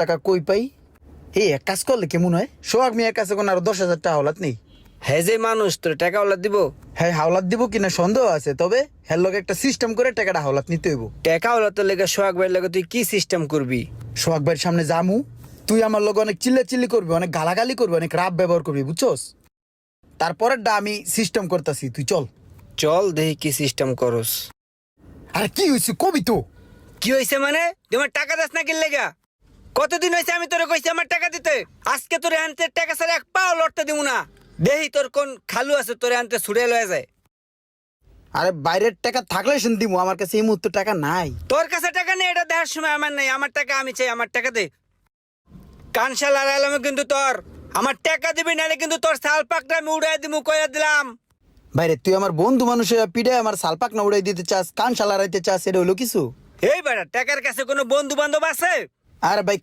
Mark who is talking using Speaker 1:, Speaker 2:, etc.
Speaker 1: টাকা কই পাই? হে এক কাজ করলে কেমন হয়? সোহাগ মিয়ার কাছে কোনো আরও দশ হাজার টাকা হাওলাত নেই?
Speaker 2: হ্যাঁ যে মানুষ তোর টাকা ওলা দিব?
Speaker 1: হ্যাঁ হাওলাত দিব কিনা সন্দেহ আছে তবে হ্যার লগে একটা সিস্টেম করে টাকাটা হাওলাত নিতে হইব।
Speaker 2: টাকা ওলা লেগে সোহাগ ভাইয়ের লেগে তুই কি সিস্টেম করবি?
Speaker 1: সোহাগ ভাইয়ের সামনে জামু তুই আমার লগে অনেক চিল্লা চিল্লি করবি অনেক গালাগালি করবি অনেক রাব ব্যবহার করবি বুঝছস? তারপরেরটা আমি সিস্টেম করতেছি তুই চল।
Speaker 2: চল দেখি কি সিস্টেম করস।
Speaker 1: আরে কি হয়েছে কবি তো?
Speaker 2: কি হয়েছে মানে? তোমার টাকা দাস না কিনলে গা কতদিন হয়েছে আমি তোরে কইছি আমার টাকা দিতে? আজকে তোরে আনতে টাকা ছাড়া এক পাও লড়তে দিব না। দেহি তোর কোন খালু আছে তোরে আনতে ছুড়ে লয়ে যায়।
Speaker 1: আরে বাইরের টাকা থাকলে শুন দিমু আমার কাছে এই মুহূর্তে টাকা নাই।
Speaker 2: তোর কাছে টাকা নেই এটা দেওয়ার সময় আমার নেই। আমার টাকা আমি চাই আমার টাকা দে। কানশাল আর আলমে কিন্তু তোর। আমার টাকা দিবি নাহলে কিন্তু তোর শাল পাকটা আমি উড়াই দিমু কইয়া দিলাম।
Speaker 1: বাইরে তুই আমার বন্ধু মানুষের পিঠে আমার সালপাক না উড়াই দিতে চাস কান শালারাইতে চাস এটা হলো কিছু?
Speaker 2: এই বেড়া টাকার কাছে কোনো বন্ধু বান্ধব আছে?
Speaker 1: আরে ভাই